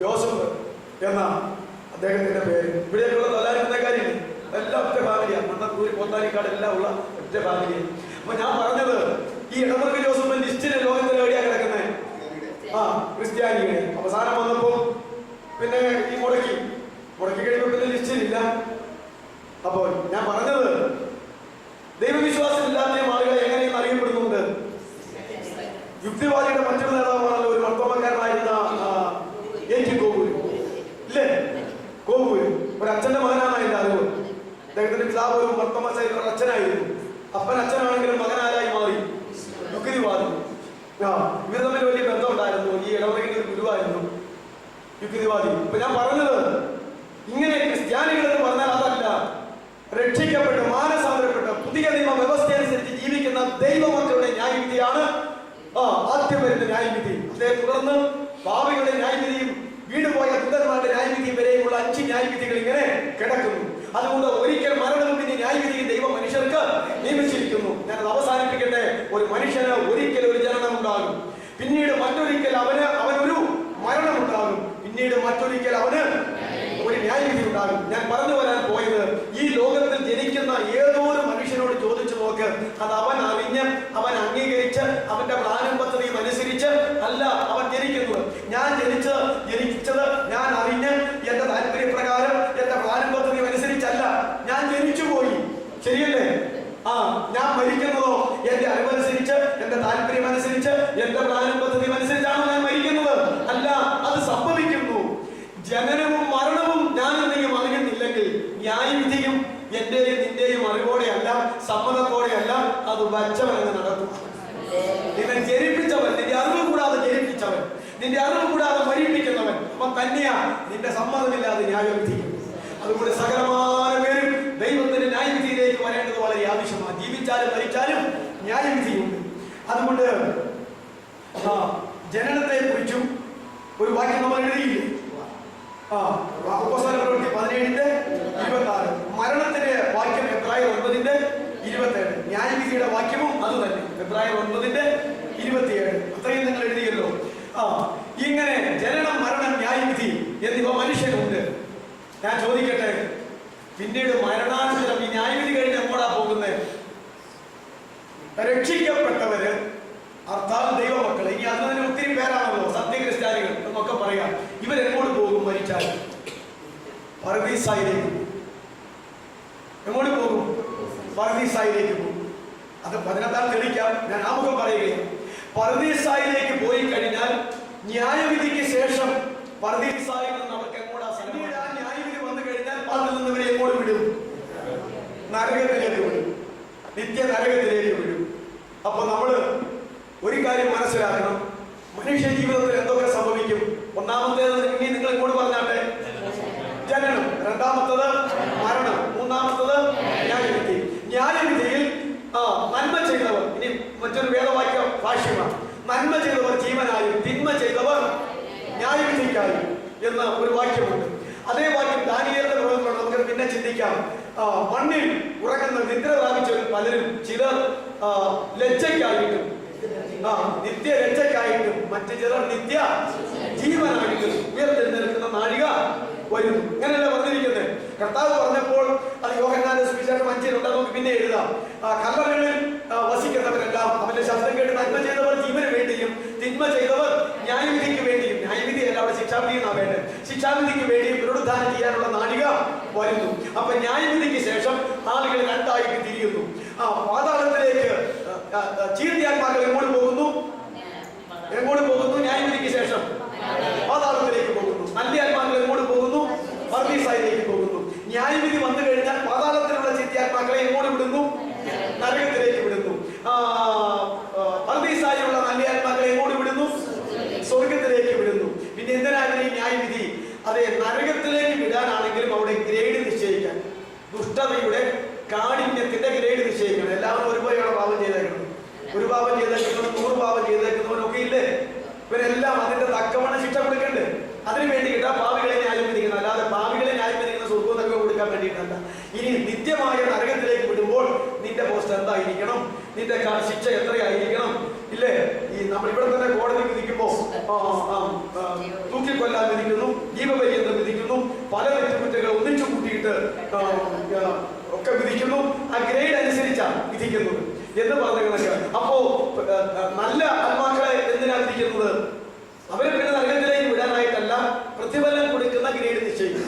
Joseph എന്ന അദ്ദേഹത്തിന്റെ പേര്. ഇവിടെയൊക്കെയുള്ള കാര്യം എല്ലാം ഒറ്റ ഫാമിലിയാണ് മണ്ണത്തൂര് പോത്താനിക്കാട് എല്ലാം ഉള്ള ഒറ്റ ഫാമിലിയാണ് അപ്പൊ ഞാൻ പറഞ്ഞത് ഈ ഇടമർക്ക് ജോസഫ് ലിസ്റ്റിലെ ലോകത്തിൽ എവിടെയാ കിടക്കുന്നത് ആ ക്രിസ്ത്യാനിയുടെ. അവസാനം വന്നപ്പോ പിന്നെ ഈ മുടക്കി മുടക്കി കഴിയുമ്പോ പിന്നെ ലിസ്റ്റിലില്ല അപ്പോൾ ഞാൻ പറഞ്ഞത് ദൈവവിശ്വാസം ഇല്ലാത്ത ആളുകളെ എങ്ങനെയെന്ന് അറിയപ്പെടുന്നുണ്ട് യുക്തിവാദിയുടെ മറ്റൊരു നേതാവാണല്ലോ ഒരു വർത്തമാനക്കാരനായിരുന്ന ആ, എ ടി കോവൂര് ഇല്ലേ കോവൂര് ഒരു അച്ഛന്റെ മകനാണ് എന്റെ അറിവ് അദ്ദേഹത്തിന്റെ പിതാവ് ഒരു വർത്തമാന സൈനിക അച്ഛനായിരുന്നു. അപ്പൻ അച്ഛനാണെങ്കിലും മകനാരായി മാറി? യുക്തിവാദി. ആ ഇവർ തമ്മിൽ വലിയ ബന്ധം ഉണ്ടായിരുന്നു ഈ ഇടവകയുടെ ഒരു ഗുരുവായിരുന്നു. യുക്തിവാദി. ഇപ്പൊ ഞാൻ പറഞ്ഞത് ഇങ്ങനെ ക്രിസ്ത്യാനികൾ എന്ന് പറഞ്ഞാൽ അതല്ല. രക്ഷിക്കപ്പെട്ട് മാനസാന്തരപ്പെട്ട് പുതിയ നിയമ വ്യവസ്ഥ അനുസരിച്ച് ജീവിക്കുന്ന ദൈവമക്കളുടെ ന്യായവിധിയാണ് ആ ആദ്യം വരുന്ന ന്യായവിധി. അതേ തുടർന്ന് ഭാവികളുടെ ന്യായവിധിയും വീടുപോയ ദുഃഖന്മാരുടെ ന്യായവിധിയും വരെയുമുള്ള അഞ്ച് ന്യായവിധികൾ ഇങ്ങനെ കിടക്കുന്നു. അതുകൊണ്ട് ഒരിക്കൽ മരണം പിന്നെ ന്യായവിധിയും ദൈവം മനുഷ്യർക്ക് നിയമിച്ചിരിക്കുന്നു. ഞാൻ അവസാനിപ്പിക്കട്ടെ. ഒരു മനുഷ്യന് ഒരിക്കൽ ഒരു ജനനം ഉണ്ടാകും പിന്നീട് മറ്റൊരിക്കൽ അവന് അവനൊരു മരണം ഉണ്ടാകും പിന്നീട് മറ്റൊരിക്കൽ അവന് ഒരു ന്യായവിധി ഉണ്ടാകും. ഞാൻ പറഞ്ഞു വരാൻ പോയത് ഈ ലോകത്തിൽ ജനിക്കുന്ന ഏതോ ഒരു മനുഷ്യനോട് ചോദിച്ചു നോക്ക്. അത് അവൻ അറിഞ്ഞ് അവൻ അംഗീകരിച്ച് അവന്റെ പ്ലാനും പദ്ധതിയും അനുസരിച്ച് അല്ല അവൻ ജനിക്കുന്നത് ഞാൻ ജനിച്ചത് ജനിച്ചത് ഞാൻ അറിഞ്ഞ് എന്റെ താല്പര്യപ്രകാരം എന്റെ പ്ലാനും പദ്ധതിയും അനുസരിച്ചല്ല ഞാൻ ജനിച്ചു പോയി ശരിയല്ലേ ആ ഞാൻ മരിക്കുന്നതോ എന്റെ അറിവനുസരിച്ച് എന്റെ താല്പര്യം അനുസരിച്ച് എന്റെ പ്ലാനും പദ്ധതിയും അനുസരിച്ചാണ് ഞാൻ മരിക്കുന്നത് അല്ല അത് സംഭവിക്കുന്നു ജനനവും മരണവും ഞാൻ എന്തെങ്കിലും അറിയുന്നില്ലെങ്കിൽ ന്യായവിധിയും എന്റെയും നിന്റെയും അറിവോടെയല്ല സമ്മതത്തോടെയല്ല അത് വച്ചവൻ എന്ന് നടക്കും. നിന്നെ ജനിപ്പിച്ചവൻ നിന്റെ അറിവ് കൂടാതെ ജനിപ്പിച്ചവൻ നിന്റെ അറിവ് കൂടാതെ മരിപ്പിക്കുന്നവൻ അവൻ തന്നെയാ. നിന്റെ സമ്മതമില്ലാതെ ന്യായം വിധിക്കും. അതുകൊണ്ട് സകലമായ പേരും ദൈവത്തിന്റെ ന്യായവിധിയിലേക്ക് വരേണ്ടത് വളരെ ആവശ്യമാണ്. ജീവിച്ചാലും മരിച്ചാലും ന്യായവിധിയുണ്ട് അതുകൊണ്ട് ജനനത്തെ കുറിച്ചും ഒരു വാക്യം നമ്മൾ എഴുതിയില്ലേ? ആ അപ്പോസ്തല പ്രവൃത്തി പതിനേഴിന്റെ ഇരുപത്തി ആറ് മരണത്തിന്റെ വാക്യം എബ്രായർ ഒൻപതിന്റെ ഇരുപത്തേഴ് ന്യായവിധിയുടെ വാക്യവും അത് തന്നെ എബ്രായർ ഒൻപതിന്റെ ഇരുപത്തിയേഴ്. അത്രയും നിങ്ങൾ എഴുതിയല്ലോ. ആ ഇങ്ങനെ ജനനം മരണം ന്യായവിധി എന്നിവ മനുഷ്യനുണ്ട്. ഞാൻ ചോദിക്കട്ടെ പിന്നീട് മരണാനന്തരം ഈ ന്യായവിധി കഴിഞ്ഞ് എങ്ങോടാ പോകുന്നത് രക്ഷിക്കപ്പെട്ടവര് അർത്ഥാൽ ദൈവമക്കൾ ഇനി അന്ന് തന്നെ ഒത്തിരി പേരാണല്ലോ സത്യക്രിസ്ത്യാനികൾ എന്നൊക്കെ പറയാം. ഇവരെങ്ങോട്ട് പോകും മരിച്ചാൽ? പർവീസായിലേക്ക് എങ്ങോട്ട് പോകും? പർവീസായിലേക്ക് പോകും. അത് പതിനെട്ടാം തെളിയിക്കാം ഞാൻ ആമുഖം പറയുകയാണ്. പറദീസായിലേക്ക് പോയി കഴിഞ്ഞാൽ ന്യായവിധിക്ക് ശേഷം പർവീസായിൽ നിന്ന് അവർക്ക് എങ്ങോട്ടാ ന്യായവിധി വന്നു കഴിഞ്ഞാൽ അതിൽ നിന്ന് ഇവരെ എങ്ങോട്ട് വിടും? നരകത്തിലേക്ക് വിടും. നിത്യ നരകത്തിലേക്ക് വിടും. അപ്പൊ നമ്മൾ ഒരു കാര്യം മനസ്സിലാക്കണം. മനുഷ്യ ജീവിതത്തിൽ എന്തൊക്കെ സംഭവിക്കും? ഒന്നാമത്തേത് നിങ്ങൾ ഇങ്ങോട്ട് പറഞ്ഞാട്ടെ? ജനനം. രണ്ടാമത്തത് മരണം മൂന്നാമത്തത് ന്യായവിധി ന്യായവിധിയിൽ ആ നന്മ ചെയ്തവർ. ഇനി മറ്റൊരു വേദവാക്യ ഭാഷ്യമാണ് നന്മ ചെയ്തവർ ജീവനായും തിന്മ ചെയ്തവർ ന്യായവിധിക്കായും എന്ന ഒരു വാക്യമുണ്ട്. അതേ വാക്യം ദാനിയലിന്റെ പ്രവർത്തനം നമുക്ക് പിന്നെ ചിന്തിക്കാം. മണ്ണിൽ ഉറങ്ങുന്ന നിദ്ര പ്രാപിച്ചവർ പലരും ചിലർ ലജ്ജയ്ക്കായിട്ടും ആ നിത്യ ലജ്ജയ്ക്കായിട്ടും മറ്റു ചിലർ നിത്യ ജീവനായിട്ടും ഉയർത്തെഴുന്നേൽക്കുന്ന നാഴിക വരുന്നു. ഇങ്ങനെയല്ല വന്നിരിക്കുന്നത് കർത്താവ് പറഞ്ഞപ്പോൾ അത് യോഹന്നാന്റെ സുവിശേഷം അഞ്ചിലുണ്ട് നമുക്ക് പിന്നെ എഴുതാം. കല്ലറകളിൽ വസിക്കുന്നവരെല്ലാം അവന്റെ ശബ്ദം കേട്ട് നന്മ ചെയ്തവർ ജീവന് വേണ്ടിയും തിന്മ ചെയ്തവർ ന്യായവിധിക്ക് വേണ്ടിയും ന്യായവിധി അല്ല അവിടെ ശിക്ഷാവിധി എന്നാ വേണ്ടത്. ശിക്ഷാവിധിക്ക് വേണ്ടിയും പുനരുദ്ധാനം ചെയ്യാനുള്ള നാഴിക വരുന്നു. അപ്പൊ ന്യായവിധിക്ക് ശേഷം ആളുകൾ രണ്ടായി തിരിയുന്നു ആ പാതാളത്തിലേക്ക് ചീർത്തിയാത്മാക്കൾ എങ്ങോട്ട് പോകുന്നു? എങ്ങോട്ട് പോകുന്നു? ന്യായവിധിക്ക് ശേഷം പാതാളത്തിലേക്ക് പോകുന്നു. നല്ല ആത്മാക്കൾ എങ്ങോട്ട് പോകുന്നു? വർഗീസായിലേക്ക് പോകുന്നു. ന്യായവിധി വന്നു കഴിഞ്ഞാൽ പാതാളത്തിലുള്ള ചീർത്തിയാത്മാക്കളെ എങ്ങോട്ട് വിടുന്നു നരകത്തിലേക്ക് വിടുന്നു ആ, ആ, പർവീസായുള്ള നല്ല ആത്മാക്കളെ എങ്ങോട്ട് വിടുന്നു സ്വർഗത്തിലേക്ക് വിടുന്നു പിന്നെ എന്തിനാണ് ഈ ന്യായവിധി അതെ നരകത്തിലേക്ക് വിടാനാണെങ്കിലും അവിടെ ഗ്രേഡ് നിശ്ചയിക്കാൻ ദുഷ്ടതയുടെ കാഠിന്യത്തിന്റെ ഗ്രേഡ് നിശ്ചയിക്കണം. എല്ലാവരും ഒരുപോലെയാണ് പാപം ചെയ്തേക്കുന്നത് ഒരു പാപം ചെയ്തേക്കുന്നവൻ നൂറ് പാപം ചെയ്തേക്കുന്നവനൊക്കെ ഇല്ലേ? ഇവരെല്ലാം അതിന്റെ തക്കവണ്ണ ശിക്ഷ കൊടുക്കണ്ടേ. അതിനു വേണ്ടി ആ പാവികളെ ന്യായം വിധിക്കുന്നത് അല്ലാതെ പാവികളെ ന്യായം വിധിക്കുന്ന നരകവും കൊടുക്കാൻ വേണ്ടിയിട്ടല്ല. ഇനി നിത്യമായ നരകത്തിലേക്ക് വിടുമ്പോൾ നിന്റെ പോസ്റ്റ് എന്തായിരിക്കണം? നിന്റെ ശിക്ഷ എത്രയായിരിക്കണം? ഇല്ലേ? ഈ നമ്മൾ ഇവിടെ തന്നെ കോടതി വിധിക്കുമ്പോ തൂക്കിക്കൊല്ലാൻ വിധിക്കുന്നു ജീവപര്യന്തം വിധിക്കുന്നു പല തെറ്റുകുറ്റങ്ങൾ ഒന്നിച്ചു കൂട്ടിയിട്ട് വിധിക്കുന്നു ആ ഗ്രേഡ് അനുസരിച്ചാണ് വിധിക്കുന്നത് എന്ന് പറഞ്ഞ കണക്ക്. അപ്പോ നല്ല ആത്മാക്കളെ എന്തിനാണ് വിധിക്കുന്നത്? അവരെ പിന്നെ നരകത്തിലേക്ക് വിടാനായിട്ടല്ല പ്രതിഫലം കൊടുക്കുന്ന ഗ്രേഡ് നിശ്ചയിക്കും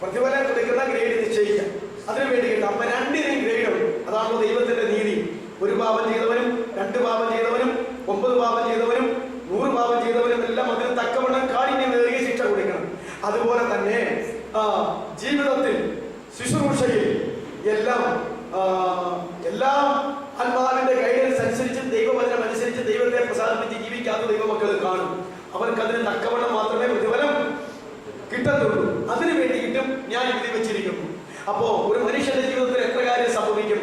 പ്രതിഫലം കൊടുക്കുന്ന ഗ്രേഡ് നിശ്ചയിക്കാം അതിനു വേണ്ടിയിട്ട് അപ്പൊ രണ്ടിനും ഗ്രേഡ് ഉണ്ട്. അതാണ് ദൈവത്തിന്റെ നീതി. ഒരു പാപം ചെയ്തവനും രണ്ട് പാപം ചെയ്തവനും ഒമ്പത് പാപം ചെയ്തവനും നൂറ് പാപം ചെയ്തവനും എല്ലാം അതിന് തക്കവണ്ണം കാഠിന്യം കാഠിന്യമേറിയ ശിക്ഷ കൊടുക്കണം. അതുപോലെ തന്നെ ശുശ്രൂഷയിൽ എല്ലാം എല്ലാം ആത്മാവിന്റെ ഗൈഡൻസ് അനുസരിച്ച് ദൈവവചനം അനുസരിച്ച് ദൈവത്തെ പ്രസാദിപ്പിച്ച് ജീവിക്കാത്ത ദൈവമക്കൾ കാണും. അവർക്ക് അതിന് തക്കവണ്ണം മാത്രമേ പ്രതിഫലം കിട്ടത്തുള്ളൂ. അതിനു വേണ്ടിയിട്ടും ഞാൻ എഴുതി വെച്ചിരിക്കുന്നു. അപ്പോ ഒരു മനുഷ്യന്റെ ജീവിതത്തിൽ എത്ര കാര്യം സംഭവിക്കും?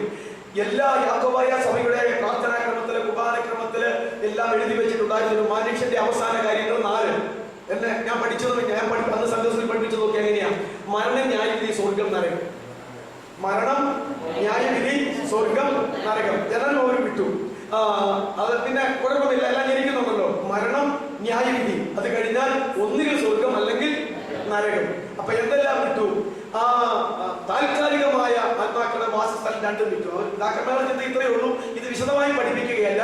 എല്ലാ യാക്കോബായ സഭയുടെ പ്രാർത്ഥനാക്രമത്തിൽ കുപാലക്രമത്തിൽ എല്ലാം എഴുതി വെച്ചിട്ടുണ്ടായിരുന്നു മനുഷ്യന്റെ അവസാന കാര്യങ്ങൾ നാല്. എന്നെ ഞാൻ പഠിച്ചത് ഞാൻ പഠി അന്ന് സന്തോഷത്തിൽ പഠിപ്പിച്ചു നോക്കി എങ്ങനെയാ? മരണം ന്യായവിധി സ്വർഗം നരകം മരണം ന്യായവിധി സ്വർഗം നരകം ജനനം ഒരു വിട്ടു. അത് പിന്നെ കുഴപ്പമില്ല എല്ലാം ജനിക്കുന്നുണ്ടല്ലോ മരണം ന്യായവിധി. അത് കഴിഞ്ഞാൽ ഒന്നുകിൽ സ്വർഗം അല്ലെങ്കിൽ നരകം. അപ്പൊ എന്തെല്ലാം വിട്ടു? ആ താൽക്കാലികമായ ആത്മാക്കളുടെ വാസസ്ഥലം രണ്ടും വിട്ടു. ഡാക്ടർമാരുടെ ചിന്ത ഇത്രയേ ഉള്ളൂ. ഇത് വിശദമായി പഠിപ്പിക്കുകയല്ല.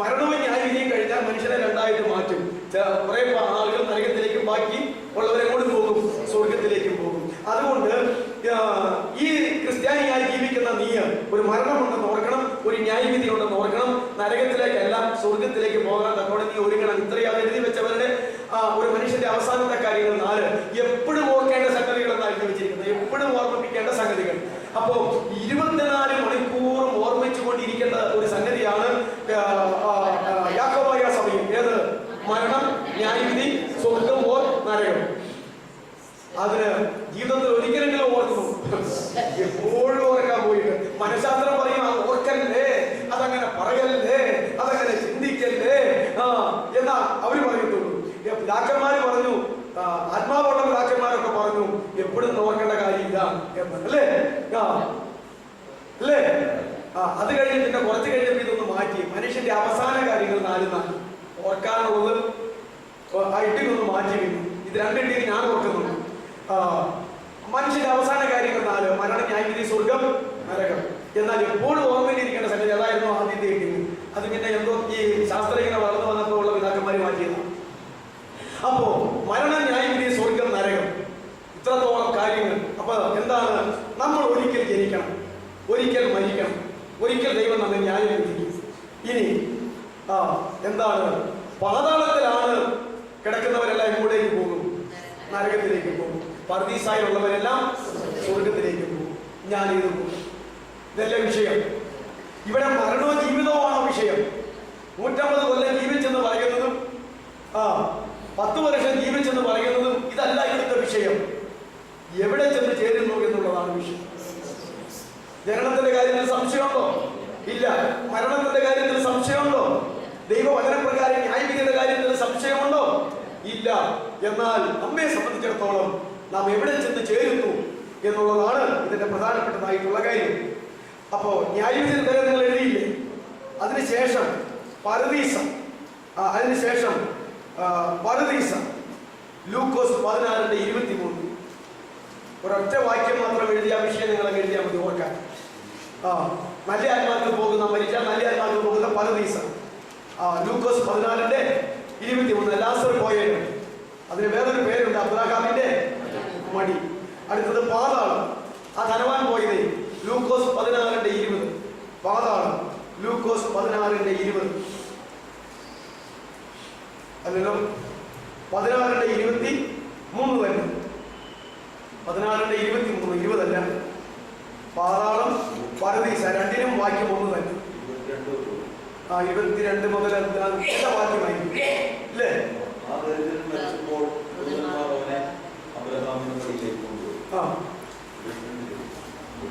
മരണവും ന്യായവിധിയും കഴിഞ്ഞാൽ മനുഷ്യനെ രണ്ടായിട്ട് മാറ്റും. കുറെ ആളുകൾ നരകത്തിലേക്കും ബാക്കി ഉള്ളവരെ കൊണ്ട് പോകും. സ്വർഗത്തിലേക്കും പോകും അതുകൊണ്ട് ആ, ഈ ക്രിസ്ത്യാനിയായി ജീവിക്കുന്ന നീ ഒരു മരണമുണ്ടെന്ന് ഓർക്കണം ഒരു ന്യായവിധി ഉണ്ടെന്ന് ഓർക്കണം നരകത്തിലേക്കല്ല സ്വർഗത്തിലേക്ക് പോകാൻ തക്കോടെ നീ ഒരുങ്ങണം ഇത്രയും എഴുതി വെച്ചവരുടെ ആ, ഒരു മനുഷ്യന്റെ അവസാനത്തെ കാര്യങ്ങൾ നാല് എപ്പോഴും ഓർക്കേണ്ട സംഗതികൾ എന്നാണ് എഴുതി വെച്ചിരിക്കുന്നത് എപ്പോഴും ഓർമ്മിപ്പിക്കേണ്ട സംഗതികൾ അപ്പോ ഇരുപത്തിനാല് മണിക്കൂറും ഓർമ്മിച്ചുകൊണ്ടിരിക്കേണ്ട ഒരു സംഗതിയാണ് ആ, ആ, ആ, യാക്കോബായ സഭയിൽ ഏത് മരണം ന്യായവിധി സ്വർഗം ഓർ നരകം അതിന് ജീവിതത്തിൽ ഒരിക്കലെങ്കിലും ഓർക്കുന്നു എപ്പോഴും ഓർക്കാൻ പോയിട്ട് മനഃശാസ്ത്രം പറയും അത് ഓർക്കല്ലേ അതങ്ങനെ പറയല്ലേ അതങ്ങനെ ചിന്തിക്കല്ലേ ആ എന്നാ അവർ പറയത്തുള്ളൂ പിതാക്കന്മാര് പറഞ്ഞു ആ, ആത്മാവുള്ള പിതാക്കന്മാരൊക്കെ പറഞ്ഞു എപ്പോഴും ഓർക്കേണ്ട കാര്യമില്ല എന്ന് അല്ലേ ആ അല്ലേ ആ അത് കഴിഞ്ഞ് പിന്നെ കുറച്ച് കഴിഞ്ഞപ്പോൾ ഇതൊന്ന് മാറ്റി മനുഷ്യന്റെ അവസാന കാര്യങ്ങൾ നാല് നാല്. ഓർക്കാനുള്ളത് ഐട്ടിനൊന്ന് മാറ്റി വന്നു ഇത് രണ്ടിട്ടിന് ഞാൻ ഓർക്കുന്നുണ്ട്. മനുഷ്യന്റെ അവസാന കാര്യങ്ങൾ നാല് മരണം ന്യായവിധി സ്വർഗം നരകം. എന്നാൽ എപ്പോഴും ഓർമ്മയിലിരിക്കേണ്ട സംഗതി അതായിരുന്നു ആദ്യത്തെ അത് പിന്നെ എന്തോ ഈ ശാസ്ത്രം വളർന്നു വന്നപ്പോൾ ഉള്ള പിതാക്കന്മാര് മാറ്റിയത്. അപ്പോ മരണം ന്യായവിധി സ്വർഗം നരകം. ഇത്രത്തോളം കാര്യങ്ങൾ. അപ്പൊ എന്താണ്? നമ്മൾ ഒരിക്കൽ ജനിക്കണം. ഒരിക്കൽ മരിക്കണം. ഒരിക്കൽ ദൈവം നമ്മെ ന്യായം ഇനി ആ എന്താണ്? പാതാളത്തിലാണ് കിടക്കുന്നവരെല്ലാം കൂടേക്ക് പോകും. നരകത്തിലേക്ക് പോകും. പർദീസായുള്ളവരെല്ലാം സ്വർഗത്തിലേക്ക് പോകും. ഞാൻ ഇത് പോകും. ഇതല്ല വിഷയം? ഇവിടെ മരണവും ജീവിതവുമാണോ വിഷയം? നൂറ്റമ്പത് കൊല്ലം ജീവിച്ചെന്ന് പറയുന്നതും ആ പത്ത് വർഷം ജീവിച്ചെന്ന് പറയുന്നതും ഇതല്ല ഇവിടുത്തെ വിഷയം. എവിടെ ചെന്ന് ചേരുന്നു എന്നുള്ളതാണ് വിഷയം. ജനനത്തിന്റെ കാര്യത്തിൽ സംശയമുണ്ടോ? ഇല്ല. മരണത്തിന്റെ കാര്യത്തിൽ സംശയമുണ്ടോ? ദൈവവചനപ്രകാരം ന്യായവിധിയുടെ കാര്യത്തിൽ സംശയമുണ്ടോ? ഇല്ല. എന്നാൽ നമ്മെ സംബന്ധിച്ചിടത്തോളം നാം എവിടെ ചെന്ന് ചേരുന്നു എന്നുള്ളതാണ് ഇതിന്റെ പ്രധാനപ്പെട്ടതായിട്ടുള്ള കാര്യം. അപ്പോ ന്യായവിധി വരെ നിങ്ങൾ എഴുതിയില്ലേ? അതിനുശേഷം പരദീസ. അതിനുശേഷം പരദീസം. ലൂക്കോസ് പതിനാറിന്റെ ഇരുപത്തി മൂന്ന് ഒരൊറ്റ വാക്യം മാത്രം എഴുതിയ വിഷയം നിങ്ങൾ എഴുതിയാൽ മതി ഓർക്കാൻ ആ നല്ല ആത്മാക്കൾ പോകുന്ന മരിച്ച നല്ല ആത്മാക്കൾ പോകുന്ന ദിവസം ആ ലൂക്കോസ് പതിനാലിന്റെ ഇരുപത്തി മൂന്ന് ലാസർ പോയത് അതിന് വേറൊരു പേരുണ്ട് അബ്രാഹാമിന്റെ മടി. അടുത്തത് പാതാളം. ആ ധനവാൻ പോയത് ലൂക്കോസ് പതിനാറിന്റെ ഇരുപത്. പാതാളം. ലൂക്കോസ് പതിനാറിന്റെ ഇരുപത്. അല്ലല്ലോ പതിനാറിന്റെ ഇരുപത്തി മൂന്ന് തന്നെ. പതിനാറിന്റെ ഇരുപത്തി മൂന്ന് ഇരുപതല്ല. പാതാളം പരദീസ രണ്ടിനും വാക്യം ഒന്ന് തന്നെ. ആ ഇരുപത്തിരണ്ട് മുതൽ എന്താ വാക്യമായി അല്ലേ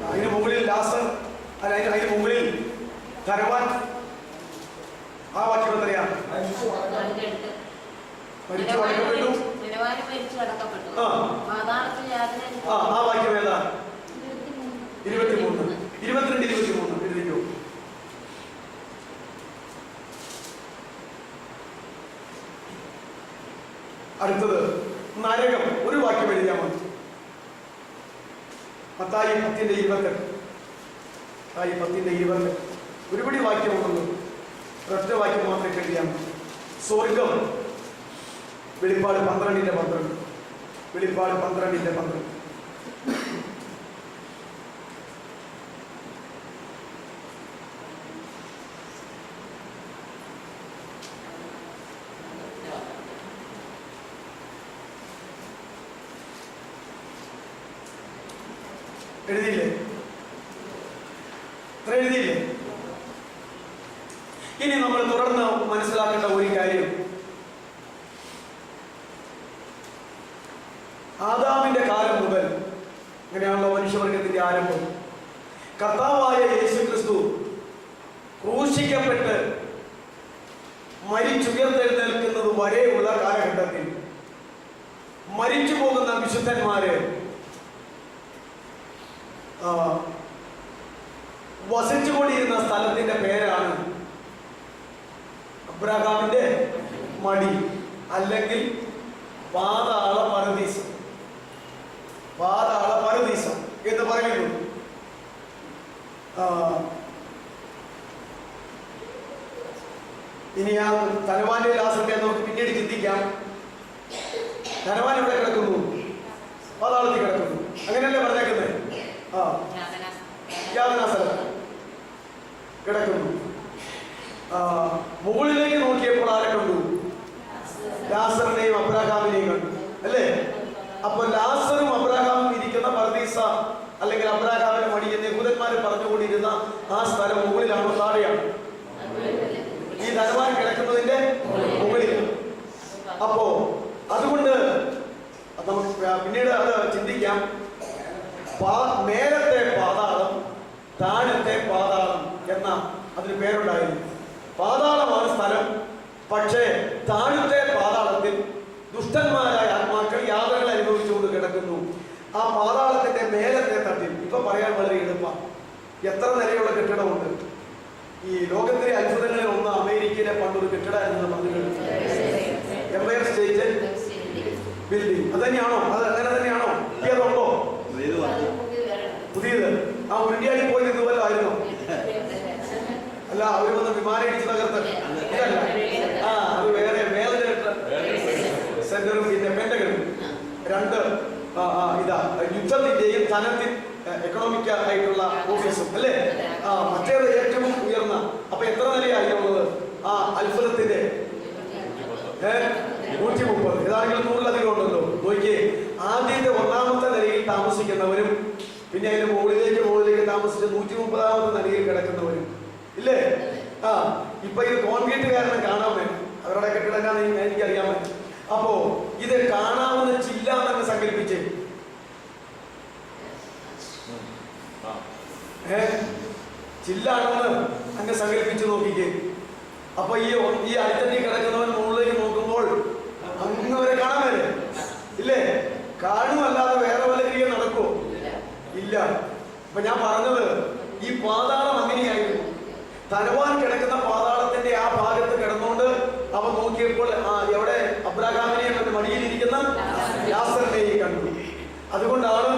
അതിന് മുകളിൽ ലാസ്റ്റ് അല്ല അതിന് അതിന് മുകളിൽ തരവാൻ. ആ വാക്യം എത്രയാ? മരിച്ചു അടക്കപ്പെട്ടു. ആ ആ വാക്യം ഏതാ? ഇരുപത്തിമൂന്ന്. ഇരുപത്തിരണ്ട് ഇരുപത്തിമൂന്ന്. എഴുതിക്കോ. അടുത്തത് നരകം. ഒരു വാക്യം എഴുതിയാൽ മതി. പത്തായി പത്തിന്റെ ഇരുപത്തെട്ട്. മത്തായി പത്തിന്റെ ഇരുപത്തെട്ട്. ഒരുപടി വാക്യം ഉണ്ടല്ലോ ഒറ്റ വാക്യം മാത്രമേ എഴുതിയാൽ മതി. സ്വർഗം. വെളിപ്പാട് പന്ത്രണ്ടിന്റെ പന്ത്രണ്ട്. വെളിപ്പാട് പന്ത്രണ്ടിന്റെ പന്ത്രണ്ട് എഴുതിയില്ലേ ഇത്ര എഴുതിയില്ലേ ഇനി നമ്മൾ തുടർന്ന് മനസ്സിലാക്കേണ്ട ഒരു കാര്യം ആദാമിന്റെ കാലം മുതൽ ഇങ്ങനെയാണല്ലോ മനുഷ്യവർഗത്തിന്റെ ആരംഭം കർത്താവായ യേശു ക്രിസ്തു ക്രൂശിക്കപ്പെട്ട് മരിച്ചുയർത്തെഴുന്നേൽക്കുന്നത് വരെയുള്ള കാലഘട്ടത്തിൽ മരിച്ചു പോകുന്ന വിശുദ്ധന്മാര് ആ, വസിച്ചുകൊണ്ടിരുന്ന സ്ഥലത്തിന്റെ പേരാണ് അബ്രഹാമിന്റെ മടി അല്ലെങ്കിൽ പാതാള പരദീസം പാതാള പരദീസം എന്ന് പറയുന്നു. ഇനി ആ ധനവാന്റെ ലാസത്തെ നമുക്ക് പിന്നീട് ചിന്തിക്കാം. ധനവാൻ ഇവിടെ കിടക്കുന്നു. പാതാളത്തിൽ കിടക്കുന്നു. അങ്ങനെയല്ലേ പറഞ്ഞേക്കുന്നത്? ആ. യാതനാ സ്ഥലത്ത് കിടക്കുന്നു മുകളിലേക്ക് നോക്കിയപ്പോൾ ആരെ കണ്ടു? ലാസറിനെയും അബ്രഹാമിനെയും കണ്ടു. അല്ലേ? അപ്പൊ ലാസറും അബ്രഹാമും ഇരിക്കുന്ന പർദീസ അല്ലെങ്കിൽ അബ്രഹാമിന് മടി എന്ന് യഹൂദന്മാർ പറഞ്ഞുകൊണ്ടിരുന്ന ആ സ്ഥലം മുകളിലാണോ താഴെയാണ്? ഈ ധനവാൻ കിടക്കുന്നതിന്റെ മുകളിൽ. അപ്പോ അതുകൊണ്ട് നമുക്ക് പിന്നീട് അത് ചിന്തിക്കാം. മേലെ താഴത്തെ പാതാളം എന്ന അതിന് പേരുണ്ടായിരുന്നു. പാതാളമാണ് സ്ഥലം. പക്ഷേ താഴത്തെ പാതാളത്തിൽ ദുഷ്ടന്മാരായ ആത്മാക്കൾ യാതകൾ അനുഭവിച്ചുകൊണ്ട് കിടക്കുന്നു. ആ പാതാളത്തിന്റെ മേലത്തെ തട്ടിൽ ഇപ്പൊ പറയാൻ വളരെ എളുപ്പം. എത്ര നിലയുള്ള കെട്ടിടമുണ്ട്? ഈ ലോകത്തിലെ അത്ഭുതങ്ങളിൽ ഒന്ന് അമേരിക്കയിലെ പണ്ടൊരു കെട്ടിടമായിരുന്നു പറഞ്ഞു എംപയർ സ്റ്റേറ്റ് ബിൽഡിംഗ്. അത് തന്നെയാണോ? അത് അങ്ങനെ തന്നെയാണോ? വന്നു. പുതിയത്. ആ ഉരുണ്ടിയാടി പോയി നിന്നുവല്ലായിരുന്നു. അല്ല അവർ വന്ന് വിമാനം ഇടിച്ച് തകർത്ത്. സെന്ററും പിന്നെ പെൻഡഗണും രണ്ട് ഇതാ യുദ്ധത്തിന്റെയും ധനത്തിൻ എക്കണോമിക് ആയിട്ടുള്ള ഓഫീസും അല്ലേ? ആ മറ്റേത് ഏറ്റവും ഉയർന്ന. അപ്പൊ എത്ര നിലയായിട്ടുള്ളത് ആ അത്ഭുതത്തിന്റെ നൂറ്റി മുപ്പത് ഏതാണെങ്കിലും നൂറിലധികം ഉണ്ടല്ലോ. നോക്കിയേ. ആദ്യത്തെ ഒന്നാമത്തെ നിലയിൽ താമസിക്കുന്നവരും പിന്നെ അതിന്റെ മുകളിലേക്ക് മുകളിലേക്ക് താമസിച്ച് നൂറ്റി മുപ്പതാമത്തെ നിലയിൽ കിടക്കുന്നവരും. ഇല്ലേ? ആ ഇപ്പൊ ഇത് കോൺക്രീറ്റ് കാരണം കാണാൻ വേണ്ടി അവരുടെ കെട്ടിടക്കാൻ എനിക്കറിയാൻ പറ്റും. അപ്പോ ഇത് കാണാവുന്ന ചില്ല തന്നെ സങ്കല്പിച്ചേ. ഏ? ചില്ലാണെന്ന് അങ്ങ് സങ്കല്പിച്ചു നോക്കിക്കേ. അപ്പൊ ഈ ഈ അടിത്തട്ടി കിടക്കുന്നവൻ മുകളിലേക്ക് നോക്കുമ്പോൾ അങ്ങ് വരെ കാണാൻ വരെ. ഇല്ലേ? കാണുമല്ലാതെ വേറെ വല്ല ക്രിയ നടക്കുമോ ഇല്ല. അപ്പൊ ഞാൻ പറഞ്ഞത് ഈ പാതാളം അങ്ങനെയായിരുന്നു. തലവാൻ കിടക്കുന്ന പാതാളത്തിന്റെ ആ ഭാഗത്ത് കിടന്നുകൊണ്ട് അവ നോക്കിയപ്പോൾ ആ എവിടെ? അബ്രാഹാമിനെയും മറ്റു മടിയിലിരിക്കുന്ന യാസറിനെയും കണ്ടു. അതുകൊണ്ടാണ്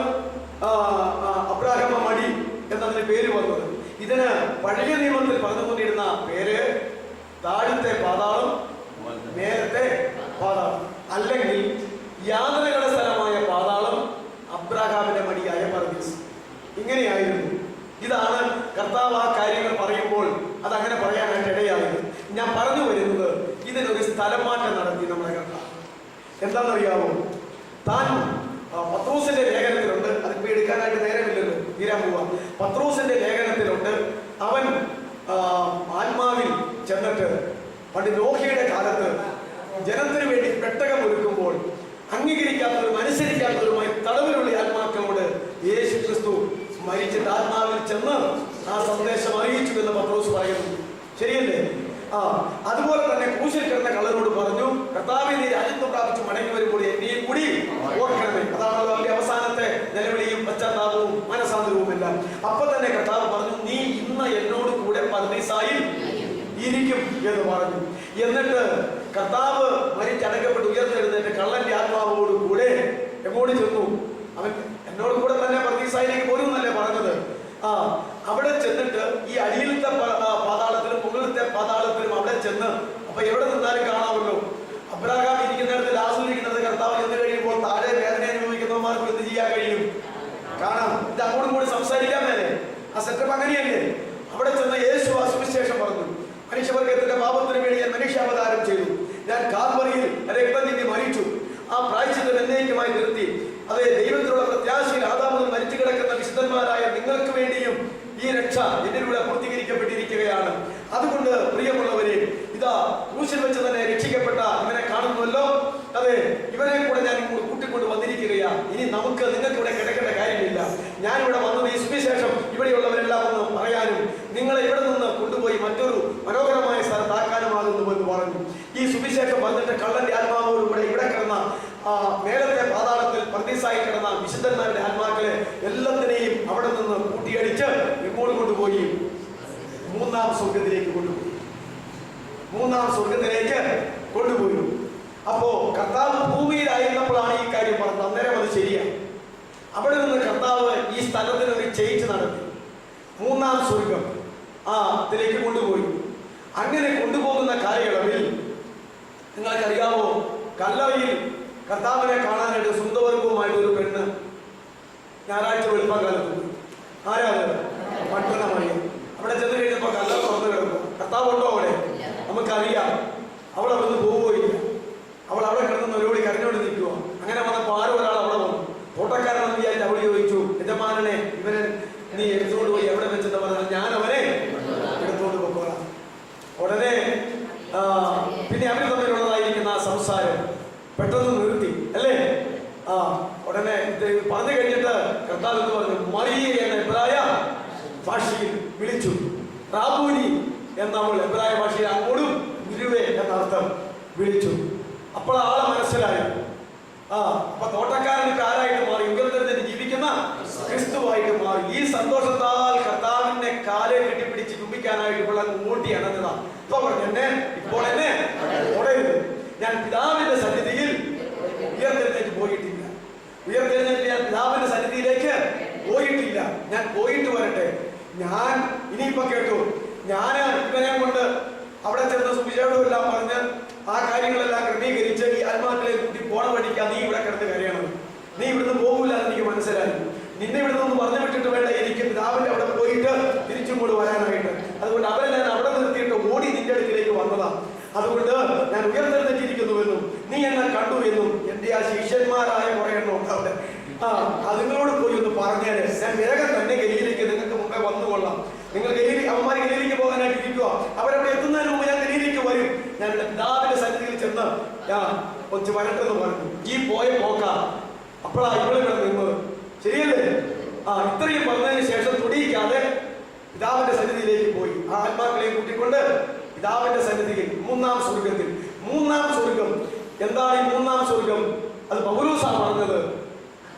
അബ്രാഹാമ മടി എന്നതിന് പേര് വന്നത്. ഇതിന് പഴയ നിയമത്തിൽ പറഞ്ഞുകൊണ്ടിരുന്ന പേര് താഴത്തെ പാതാളം നേരത്തെ പാതാളം. അല്ലെങ്കിൽ യാതനകളുടെ സ്ഥലമായ പാതാളം അബ്രാഹാമിന്റെ മടിയായ പർദീസ് ഇങ്ങനെയായിരുന്നു. ഇതാണ് കർത്താവ് ആ കാര്യങ്ങൾ പറയുമ്പോൾ അതങ്ങനെ പറയാനായിട്ട് ഇടയായത്. ഞാൻ പറഞ്ഞു വരുന്നത് ഇതിനൊരു സ്ഥലം മാറ്റം നടത്തി നമ്മുടെ കർത്താവ്. എന്താണെന്നറിയാമോ? താൻ പത്രൂസിന്റെ പത്രോസിന്റെ ലേഖനത്തിലുണ്ട്. അതിപ്പോ എടുക്കാനായിട്ട് നേരമില്ലല്ലോ. തീരാൻ പോവാ. പത്രോസിന്റെ ലേഖനത്തിലുണ്ട്. അവൻ ആത്മാവിൽ ചെന്നിട്ട് പണ്ട് ലോഹിയുടെ കാലത്ത് ജനത്തിന് വേണ്ടി പെട്ടകം ഒരുക്കുമ്പോൾ അംഗീകരിക്കാത്തവരും അനുസരിക്കാത്തവരുമായി തടവിലുള്ള ആത്മാക്കളോട് യേശു ക്രിസ്തു മരിച്ചിട്ട് ആത്മാവിൽ ചെന്ന് ആ സന്ദേശം അറിയിച്ചു എന്ന് പത്രോസ് പറയുന്നു. ശരിയല്ലേ? ആ അതുപോലെ തന്നെ ക്രൂശിൽ കിടന്ന കള്ളനോട് പറഞ്ഞു കർത്താവെ നീ രാജ്യത്വം പ്രാപിച്ച് മടങ്ങി വരുമ്പോൾ എന്നെയും കൂടി ഓർക്കണമേ. അതാണല്ലോ അവന്റെ അവസാനത്തെ നിലവിളിയും പശ്ചാത്താപവും മനസാന്തരവും എല്ലാം. അപ്പൊ തന്നെ കർത്താവ് പറഞ്ഞു നീ ഇന്ന് എന്നോട് കൂടെ പർദീസായിൽ ഇരിക്കും എന്ന് പറഞ്ഞു. എന്നിട്ട് കർത്താവ് മരിച്ചടക്കപ്പെട്ട് ഉയർത്തെഴുന്നേറ്റ് കള്ളന്റെ ആത്മാവോട് കൂടെ എങ്ങോട്ട് ചെന്നു? അവൻ എന്നോട് കൂടെ തന്നെ പ്രതീസായിലേക്ക് പോരും ആ അവിടെ ചെന്നിട്ട് ഈ അടിയിലത്തെ പാതാളത്തിലും മുകളിലത്തെ പാതാളത്തിലും അവിടെ ചെന്ന് അപ്പൊ എവിടെ നിന്നാലും കാണാമല്ലോ. അബ്രഹാം ഇരിക്കുന്നിടത്ത് ലാസിൽ ഇരിക്കുന്നത് കർത്താവ് എന്ന് കഴിയുമ്പോൾ താഴെ വേദന അനുഭവിക്കുന്നവന്മാർക്ക് എന്ത് ചെയ്യാൻ കഴിയും? കാണാം. ഇത് അങ്ങോട്ടും കൂടി സംസാരിക്കാൻ മേലെ. ആ സെറ്റപ്പ് അങ്ങനെയല്ലേ? അവിടെ ചെന്ന് യേശു ആ സുവിശേഷം പറഞ്ഞു. മനുഷ്യവർഗത്തിന്റെ പാപത്തിന് വേണ്ടി ഞാൻ മനുഷ്യാവതാരം ചെയ്തു. ഞാൻ കാൽവറിയിൽ രക്തം നീന്തി മരിച്ചു. ആ പ്രായച്ചിത്തം എന്നേക്കുമായി നിർത്തി. അതെ ദൈവത്തിലുള്ള പ്രത്യാശയിൽ ആദാമുതൽ മരിച്ചു കിടക്കുന്ന വിശുദ്ധന്മാരായ നിങ്ങൾക്ക് വേണ്ടിയും ഈ രക്ഷ എന്നിലൂടെ പൂർത്തീകരിക്കപ്പെട്ടിരിക്കുകയാണ്. അതുകൊണ്ട് പ്രിയമുള്ളവരെ ഇതാ ക്രൂശിൽ വെച്ച് തന്നെ രക്ഷിക്കപ്പെട്ട ഇവനെ കാണുന്നുവല്ലോ അതെ ഇവനെ കൂടെ ഞാൻ ഇങ്ങോട്ട് കൂട്ടിക്കൊണ്ട് വന്നിരിക്കുകയാ ഇനി നമുക്ക് നിങ്ങൾക്ക് ഇവിടെ കിടക്കേണ്ട കാര്യമില്ല ഞാൻ ഇവിടെ വന്നത് ഈ സുവിശേഷം ഇവിടെയുള്ളവരെല്ലാം ഒന്ന് പറയാനും നിങ്ങളെ ഇവിടെ നിന്ന് കൊണ്ടുപോയി മറ്റൊരു മനോഹരമായ സ്ഥലത്താക്കാനുമാകുന്നു എന്ന് പറഞ്ഞു ഈ സുവിശേഷം വന്നിട്ട് കള്ളന്റെ ആത്മാവോടുകൂടെ ഇവിടെ കിടന്ന ആ മേലത്തെ പാതാളത്തിൽ പ്രതീസായി കിടന്ന വിശുദ്ധന്മാരുടെ ആത്മാക്കളെ എല്ലാത്തിനെയും അവിടെ നിന്ന് കൂട്ടിയടിച്ച് എങ്ങോട്ട് കൊണ്ടുപോയി മൂന്നാം സ്വർഗത്തിലേക്ക് കൊണ്ടുപോകും മൂന്നാം സ്വർഗത്തിലേക്ക് കൊണ്ടുപോയി അപ്പോ കർത്താവ് ഭൂമിയിലായിരുന്നപ്പോഴാണ് ഈ കാര്യം പറഞ്ഞത് അന്നേരം അത് ശരിയാണ് അവിടെ നിന്ന് കർത്താവ് ഈ സ്ഥലത്തിന് ഒരു ചേഞ്ച് നടത്തി മൂന്നാം സ്വർഗം ആ ഇതിലേക്ക് കൊണ്ടുപോയി അങ്ങനെ കൊണ്ടുപോകുന്ന കാലയളവിൽ നിങ്ങൾക്കറിയാമോ കല്ലറയിൽ കർത്താവിനെ കാണാനായിട്ട് സുന്ദവർഗവുമായിട്ട് ഒരു പെണ്ണ് ഞായറാഴ്ച വെളുപ്പക്കാലത്ത് പോയി ആരാ അത് പട്ടണമായി അവിടെ ചെന്ന് കഴിഞ്ഞപ്പോ കല്ലറ തുറന്നു കിടക്കും കർത്താവ് ഉണ്ടോ അവിടെ? നമുക്കറിയാം. അവൾ അവിടുന്ന് പോവുകയില്ല. അവൾ അവിടെ കിടന്ന് ഒരുപടി കരഞ്ഞോട് നിൽക്കുക. അങ്ങനെ വന്നപ്പോൾ ആരും ഒരാൾ അവിടെ വന്നു. തോട്ടക്കാരനെന്ന് വിചാരിച്ച് അവൾ ചോദിച്ചു യജമാനനെ ഇവനെ നീ എടുത്തുകൊണ്ട് പോയി എവിടെ വെച്ചെന്ന് പറഞ്ഞാൽ ഞാൻ അവനെ എടുത്തുകൊണ്ട് പോകാം ഉടനെ പിന്നെ അവർ തമ്മിലുള്ളതായിരിക്കുന്ന ആ സംസാരം പെട്ടെന്ന് നിർത്തി അല്ലേ? ആ ഉടനെ പറഞ്ഞു കഴിഞ്ഞിട്ട് കർത്താവ് എന്ന് പറഞ്ഞു? മറിയ എന്ന ഭാഷയിൽ വിളിച്ചു. റാബൂനി എന്ന നമ്മൾ എബ്രായ ഭാഷയിൽ അങ്ങോട്ടും ഗുരുവേ എന്നർത്ഥം വിളിച്ചു. അപ്പോൾ ആളെ മനസ്സിലായി. ആ അപ്പൊ തോട്ടക്കാരൻ ഇപ്പൊ ആരായിട്ട് മാറി? യുഗത്തിൽ ജീവിക്കുന്ന ക്രിസ്തുവായിട്ട് മാറി. ഈ സന്തോഷത്താൽ കർത്താവിന്റെ കാലെ കെട്ടിപ്പിടിച്ച് ഇപ്പോൾ അങ്ങ് മൂട്ടി അണഞ്ഞതാ ഇപ്പൊ പറഞ്ഞു എന്നെ ഇപ്പോൾ എന്നെ ഞാൻ പിതാവിന്റെ സന്നിധിയിൽ ഉയർത്തെഴുന്നേറ്റ് പോയിട്ടില്ല. ഉയർത്തെഴുന്നേറ്റ് ഞാൻ പിതാവിന്റെ സന്നിധിയിലേക്ക് പോയിട്ടില്ല. ഞാൻ പോയിട്ട് വരട്ടെ. ഞാൻ ഇനിയിപ്പോ കേട്ടു. ഞാൻ ഇവനെ കൊണ്ട് അവിടെ ചെന്ന് സുവിശേഷമെല്ലാം പറഞ്ഞ് ആ കാര്യങ്ങളെല്ലാം ക്രമീകരിച്ച് ഈ ആത്മാക്കളെ കൂട്ടി പോണ വഴിക്കാ നീ ഇവിടെ കിടന്ന് കരയണം. നീ ഇവിടുന്ന് പോകില്ല എനിക്ക് മനസ്സിലായി. നിന്നെ ഇവിടെ നിന്ന് പറഞ്ഞു വിട്ടിട്ട് വേണ്ട. എനിക്ക് പിതാവിന്റെ അവിടെ പോയിട്ട് തിരിച്ചും കൂടെ വരാനായിട്ട്. അതുകൊണ്ട് അവരെ ഞാൻ അവിടെ നിർത്തിയിട്ട് ഓടി നിന്റെ അടുക്കിലേക്ക് വന്നതാ. അതുകൊണ്ട് ഞാൻ ഉയർത്തെഴുന്നേറ്റിരിക്കുന്നുവെന്നും നീ എന്നെ കണ്ടു എന്നും എന്റെ ആ ശിഷ്യന്മാരായ കുറെ എണ്ണം ഉണ്ട് അവിടെ. ആ അതുങ്ങളോട് പോയി ഒന്ന് പറഞ്ഞേരെ. ഞാൻ വേഗം തന്നെ ഗലിയിലേക്ക് നിങ്ങൾക്ക് മുമ്പേ വന്നുകൊള്ളാം നിങ്ങൾ ഗലി അവന്മാർ ഗലിയിലേക്ക് പോകാനായിട്ട് ഇരിക്കുക അവരവിടെ എത്തുന്നതിന് മുമ്പ് ഞാൻ ഗലിയിലേക്ക് വരും. ഞാൻ ചെന്ന് ഞാൻ കൊച്ചു വരട്ടെന്ന് പറഞ്ഞു. ഈ പോയ പോക്ക. അപ്പോഴാ ഇവിടെ ഇവിടെ ശരിയല്ലേ? ആ ഇത്രയും പറഞ്ഞതിന് ശേഷം തുടിയിക്കാതെ പിതാവിന്റെ സന്നിധിയിലേക്ക് പോയി. ആ ആത്മാക്കളെ കൂട്ടിക്കൊണ്ട് പിതാവിന്റെ സന്നിധിയിൽ മൂന്നാം സ്വർഗത്തിൽ മൂന്നാം സ്വർഗം എന്താണ് ഈ മൂന്നാം സ്വർഗം അത് പൗരൂസാണ് പറഞ്ഞത്.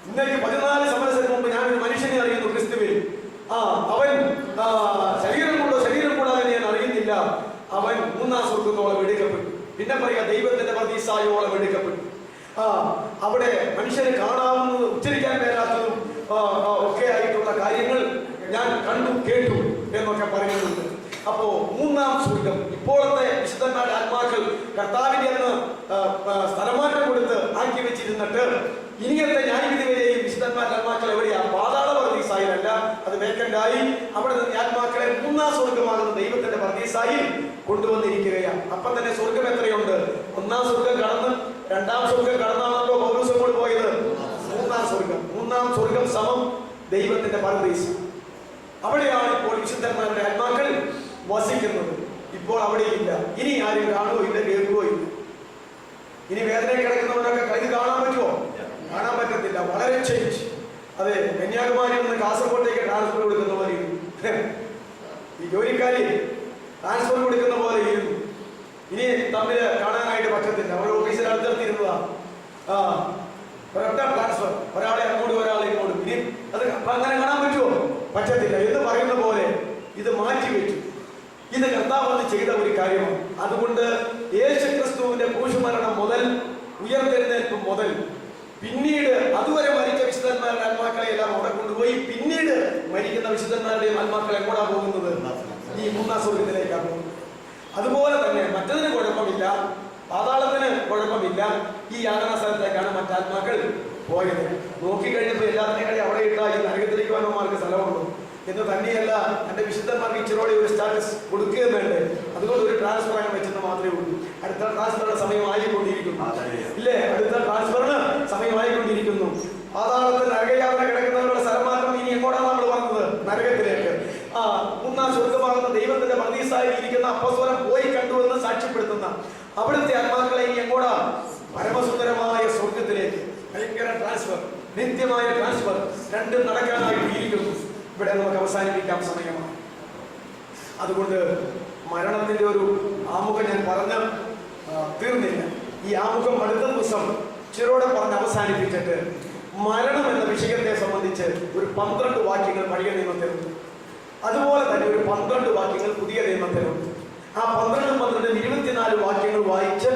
ഇന്നേക്ക് പതിനാല് സമരസിന് മുമ്പ് ഞാൻ ഒരു മനുഷ്യനെ അറിയുന്നു ക്രിസ്തുവിൽ. ആ അവൻ ആ, ശരീരം കൊണ്ടോ ശരീരം കൂടാതെ ഞാൻ അറിയുന്നില്ല അവൻ മൂന്നാം സ്വർഗത്തോളം എടുക്കപ്പെട്ടു പിന്നെ പറയാ ദൈവത്തിന്റെ പ്രതീസായോളം എടുക്കപ്പെട്ടു ആ അവിടെ മനുഷ്യരെ കാണാവുന്നത് ഉച്ചരിക്കാൻ മേലാത്തതും ഒക്കെ ആയിട്ടുള്ള കാര്യങ്ങൾ ഞാൻ കണ്ടു കേട്ടു എന്നൊക്കെ പറയുന്നുണ്ട്. അപ്പോ മൂന്നാം സ്വർഗം ഇപ്പോഴത്തെ വിശുദ്ധന്മാരുടെ ആത്മാക്കൾ കർത്താവിന്റെ അന്ന് സ്ഥലമാറ്റം കൊടുത്ത് ആക്കി വെച്ചിരുന്നിട്ട് ഇനിയത്തെ ന്യായവിധി വരെയും വിശുദ്ധന്മാരുടെ ആത്മാക്കൾ എവിടെയാ? പാതാള പ്രതീസായിലല്ല അത് വേക്കന്റ് ആയി. അവിടെ നിന്ന് ആത്മാക്കളെ മൂന്നാം സ്വർഗമാകുന്ന ദൈവത്തിന്റെ പ്രതീസായി കൊണ്ടുവന്നിരിക്കുകയാണ്. അപ്പൊ തന്നെ സ്വർഗം എത്രയുണ്ട്? ഒന്നാം സ്വർഗം കടന്ന് രണ്ടാം സ്വർഗം കടന്നാണല്ലോ പൗരൂസം കൊണ്ട് പോയത്. മൂന്നാം സ്വർഗം മൂന്നാം സ്വർഗം സമം ദൈവത്തിന്റെ പരദേശം അവിടെയാണ് ഇപ്പോൾ വിശുദ്ധന്മാരുടെ ആത്മാക്കൾ വസിക്കുന്നത്. ഇപ്പോൾ അവിടെ ഇല്ല ഇനി ആരും കാണുകയോ ഇല്ല കേൾക്കുകയോ ഇല്ല. ഇനി വേദന കിടക്കുന്നവരൊക്കെ ഇത് കാണാൻ പറ്റുമോ കാണാൻ പറ്റത്തില്ല. വളരെ ചേഞ്ച് അതെ കന്യാകുമാരിയിൽ നിന്ന് കാസർഗോട്ടേക്ക് ട്രാൻസ്ഫർ കൊടുക്കുന്ന പോലെ ഈ ജോലിക്കാരി ട്രാൻസ്ഫർ കൊടുക്കുന്ന പോലെ ഇരുന്നു ഇനി തമ്മിൽ കാണാനായിട്ട് പറ്റത്തില്ല. അവരുടെ ഓഫീസിൽ അടുത്തിരുന്നതാണ് ആ ഒരൊറ്റ ട്രാൻസ്ഫർ ഒരാളെ അങ്ങോട്ടും ഒരാളെ ഇങ്ങോട്ടും. ഇനി അത് അങ്ങനെ കാണാൻ പറ്റുമോ? പറ്റത്തില്ല. എന്ന് പറയുന്ന പോലെ ഇത് മാറ്റി വെച്ചു. ഇത് കർത്താവ് ചെയ്ത ഒരു കാര്യമാണ്. അതുകൊണ്ട് യേശു ക്രിസ്തുവിന്റെ ക്രൂശുമരണം മുതൽ ഉയർത്തെഴുന്നേൽപ്പ് മുതൽ പിന്നീട് അതുവരെ മരിച്ച വിശുദ്ധന്മാരുടെ ആത്മാക്കളെ എല്ലാം അവിടെ കൊണ്ടുപോയി. പിന്നീട് മരിക്കുന്ന വിശുദ്ധന്മാരുടെയും ആത്മാക്കൾ എങ്ങോട്ടാ പോകുന്നത്? ഈ മൂന്നാം സ്വർഗത്തിലേക്കാണ്. അതുപോലെ തന്നെ മറ്റതിന് കുഴപ്പമില്ല. പാതാളത്തിന് കുഴപ്പമില്ല. ഈ യാതന സ്ഥലത്തേക്കാണ് മറ്റാത്മാക്കൾ പോയത്. നോക്കിക്കഴിഞ്ഞപ്പോൾ എല്ലാത്തിനേക്കാളും അവിടെ ഇട്ട ഈ നരകത്തിലേക്ക് വന്നവന്മാർക്ക് സ്ഥലമുള്ളൂ. എന്ന് തന്നെയല്ല എന്റെ വിശുദ്ധന്മാർക്ക് ഇച്ചിരോടെ ഒരു സ്റ്റാറ്റസ് കൊടുക്കുകയും വേണ്ടേ? അതുകൊണ്ട് ഒരു ട്രാൻസ്ഫർ അങ്ങനെ വെച്ചെന്ന് മാത്രമേ ഉള്ളൂ. അടുത്ത ട്രാൻസ്ഫറിന്റെ സമയമായിക്കൊണ്ടിരിക്കുന്നു ഇല്ലേ? അടുത്ത ട്രാൻസ്ഫറിന് സമയമായിക്കൊണ്ടിരിക്കുന്നു പാതാളത്തിൽ നരകയാത്ര കിടക്കുന്നവരുടെ സ്ഥലം മാത്രം ഇനി എങ്ങോട്ടാണ് നമ്മൾ വന്നത് നരകത്തിലേക്ക് ആ മൂന്നാം സ്വർഗമാകുന്ന ദൈവത്തിന്റെ പ്രതീസായി ഇരിക്കുന്ന അപ്പസ്വരം പോയി കണ്ടു എന്ന് സാക്ഷ്യപ്പെടുത്തുന്ന അവിടുത്തെ ആത്മാക്കളെ ഇനി എങ്ങോടാ? പരമസുന്ദരമായ സ്വർഗത്തിലേക്ക് ഭയങ്കര ട്രാൻസ്ഫർ നിത്യമായ ട്രാൻസ്ഫർ രണ്ടും നടക്കാനായിട്ട് ഇരിക്കുന്നു ഇവിടെ നമുക്ക് അവസാനിപ്പിക്കാൻ സമയമാണ് അതുകൊണ്ട് മരണത്തിന്റെ ഒരു ആമുഖം ഞാൻ പറഞ്ഞ തീർന്നില്ല. ഈ ആമുഖം അടുത്ത ദിവസം ചിലരോടെ പറഞ്ഞ് അവസാനിപ്പിച്ചിട്ട് മരണം എന്ന വിഷയത്തെ സംബന്ധിച്ച് ഒരു പന്ത്രണ്ട് വാക്യങ്ങൾ പഴയ നിയമത്തിലുണ്ട് അതുപോലെ തന്നെ ഒരു പന്ത്രണ്ട് വാക്യങ്ങൾ പുതിയ നിയമത്തിലുണ്ട്. ആ പന്ത്രണ്ട് പന്ത്രണ്ട് ഇരുപത്തിനാല് വാക്യങ്ങൾ വായിച്ച്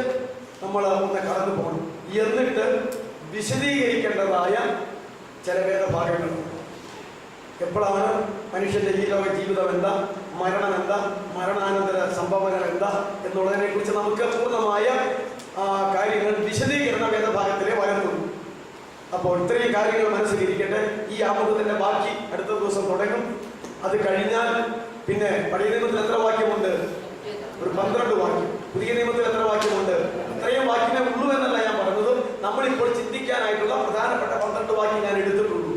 നമ്മൾ ഒന്ന് കടന്നു പോകണം. എന്നിട്ട് വിശദീകരിക്കേണ്ടതായ ചില വേദഭാഗങ്ങൾ. എപ്പോഴാണ് മനുഷ്യന്റെ ഈ ലോക ജീവിതം എന്താ മരണം എന്താ മരണാനന്തര സംഭവങ്ങൾ എന്താ എന്നുള്ളതിനെ കുറിച്ച് നമുക്ക് പൂർണമായ കാര്യങ്ങൾ വിശദീകരണ വേദഭാഗത്തിലെ വരുന്നുള്ളൂ അപ്പോൾ ഇത്രയും കാര്യങ്ങൾ മനസ്സിലിരിക്കട്ടെ. ഈ ആമുഖത്തിന്റെ ബാക്കി അടുത്ത ദിവസം തുടങ്ങും. അത് കഴിഞ്ഞാൽ പിന്നെ പഴയ നിയമത്തിൽ എത്ര വാക്യമുണ്ട്? ഒരു പന്ത്രണ്ട് വാക്യം. പുതിയ നിയമത്തിൽ എത്ര വാക്യമുണ്ട്? ഇത്രയും വാക്യമേ ഉള്ളൂ എന്നല്ല ഞാൻ പറഞ്ഞത്. നമ്മളിപ്പോൾ ചിന്തിക്കാനായിട്ടുള്ള പ്രധാനപ്പെട്ട പന്ത്രണ്ട് വാക്യം ഞാൻ എടുത്തിട്ടുള്ളൂ.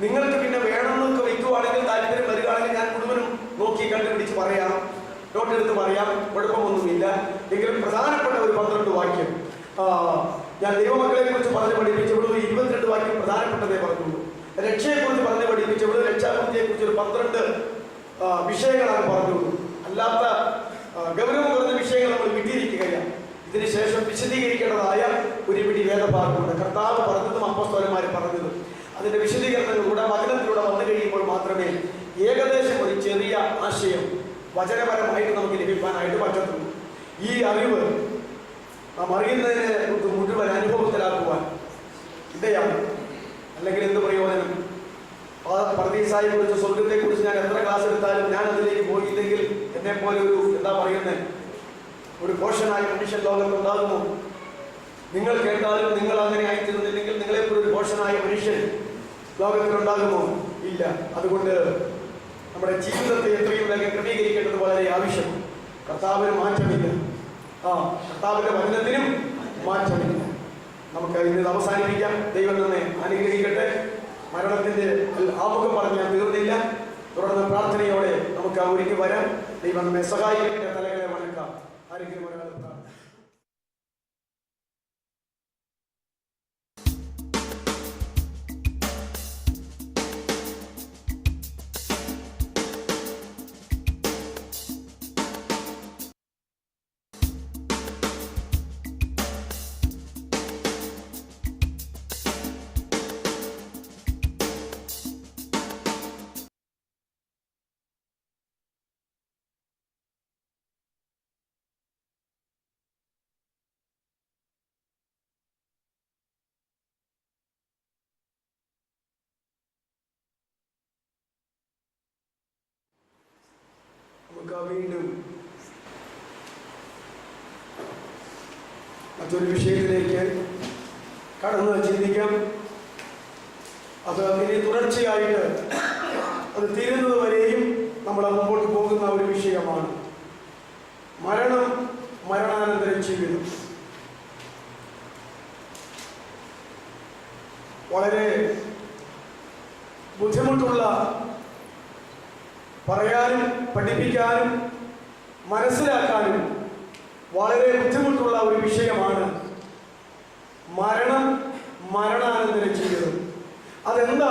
നിങ്ങൾക്ക് പിന്നെ വേണമെന്നൊക്കെ വയ്ക്കുവാണെങ്കിൽ താല്പര്യം വരികയാണെങ്കിൽ ഞാൻ മുഴുവനും നോക്കി കണ്ടുപിടിച്ച് പറയാം. നോട്ട് എടുത്ത് പറയാം. കുഴപ്പമൊന്നുമില്ല. എങ്കിലും പ്രധാനപ്പെട്ട ഒരു പന്ത്രണ്ട് വാക്യം. ഞാൻ ദൈവമക്കളെ കുറിച്ച് പറഞ്ഞ് പഠിപ്പിച്ചു ഇരുപത്തിരണ്ട് വാക്യം പ്രധാനപ്പെട്ടതേ പറഞ്ഞുള്ളൂ. രക്ഷയെ കുറിച്ച് പഠിപ്പിച്ച് ഇവിടെ കുറിച്ച് ഒരു പന്ത്രണ്ട് വിഷയങ്ങളാണ് പറഞ്ഞു അല്ലാത്ത ഗൗരവം കുറഞ്ഞ വിഷയങ്ങൾ നമ്മൾ വിട്ടിരിക്കുകയാണ് ഇതിനുശേഷം വിശദീകരിക്കേണ്ടതായ ഒരു പിടി വേദഭാഗമുണ്ട്. കർത്താവ് പറഞ്ഞതും അപ്പസ്തോലന്മാർ പറഞ്ഞതും. അതിന്റെ വിശദീകരണങ്ങളിലൂടെ വചനത്തിലൂടെ വന്നു കഴിയുമ്പോൾ മാത്രമേ ഏകദേശം ഒരു ചെറിയ ആശയം വചനപരമായിട്ട് നമുക്ക് ലഭിക്കാനായിട്ട് പറ്റത്തുള്ളൂ. ഈ അറിവ് നാം അറിയുന്നതിനെ മുഴുവൻ അനുഭവത്തിലാക്കുവാൻ ഇടയാണ് അല്ലെങ്കിൽ എന്ത് പ്രയോജനം? പർദീസായെ കുറിച്ച് സ്വർഗത്തെ കുറിച്ച് ഞാൻ എത്ര ക്ലാസ് എടുത്താലും ഞാൻ അതിലേക്ക് പോയില്ലെങ്കിൽ എന്നെ പോലെ ഒരു എന്താ പറയുന്നത് ഒരു പോഷനായ മനുഷ്യൻ ലോകത്ത് ഉണ്ടാകുമോ നിങ്ങൾ കേട്ടാലും നിങ്ങൾ അങ്ങനെ ആയിത്തീർന്നില്ലെങ്കിൽ നിങ്ങളെപ്പോലെ ഒരു പോഷനായ മനുഷ്യൻ ലോകത്തിലുണ്ടാകുമോ? ഇല്ല. അതുകൊണ്ട് നമ്മുടെ ജീവിതത്തെ എത്രയും വേഗം ക്രമീകരിക്കേണ്ടത് വളരെ ആവശ്യം കർത്താവിന് മാറ്റമില്ല. ആ കർത്താവിന്റെ വചനത്തിനും മാറ്റമില്ല. നമുക്ക് ഇന്ന് അവസാനിപ്പിക്കാം. ദൈവം തന്നെ അനുഗ്രഹിക്കട്ടെ. മരണത്തിന്റെ ആമുഖം പറഞ്ഞ് തീർന്നില്ല. തുടർന്ന് പ്രാർത്ഥനയോടെ നമുക്ക് ഒരുങ്ങി വരാം. ദൈവം നമ്മെ സഹായിക്കട്ടെ. തലകളെ വണക്കാം. ആരെങ്കിലും വീണ്ടും മറ്റൊരു വിഷയത്തിലേക്ക് കടന്ന് ചിന്തിക്കാം അത് ഇനി തുടർച്ചയായിട്ട് അത് തീരുന്നത് വരെയും നമ്മൾ മുമ്പോട്ട് പോകുന്ന ഒരു വിഷയമാണ്. മരണം മരണാനന്തര ജീവിതം വളരെ ബുദ്ധിമുട്ടുള്ള പറയാനും പഠിപ്പിക്കാനും മനസ്സിലാക്കാനും വളരെ ബുദ്ധിമുട്ടുള്ള ഒരു വിഷയമാണ് മരണം മരണാനന്തര ജീവിതം അതെന്താ?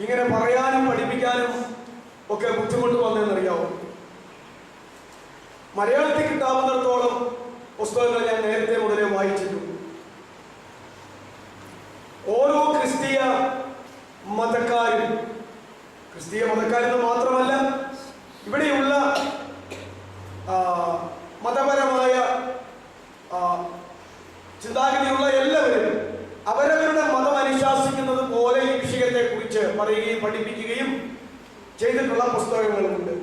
ഇങ്ങനെ പറയാനും പഠിപ്പിക്കാനും ഒക്കെ ബുദ്ധിമുട്ട് വന്നെന്നറിയാവും? മലയാളത്തിൽ കിട്ടാവുന്നിടത്തോളം പുസ്തകങ്ങൾ ഞാൻ നേരത്തെ മുതലേ വായിച്ചിട്ടുണ്ട് ഓരോ ക്രിസ്തീയ മതക്കാരും ക്രിസ്തീയ മതക്കാരെന്ന് മാത്രമല്ല ഇവിടെയുള്ള മതപരമായ ചിന്താഗതിയുള്ള എല്ലാവരും അവരവരുടെ മതം അനുശാസിക്കുന്നത് പോലെ ഈ വിഷയത്തെക്കുറിച്ച് പറയുകയും പഠിപ്പിക്കുകയും ചെയ്തിട്ടുള്ള പുസ്തകങ്ങളുമുണ്ട്.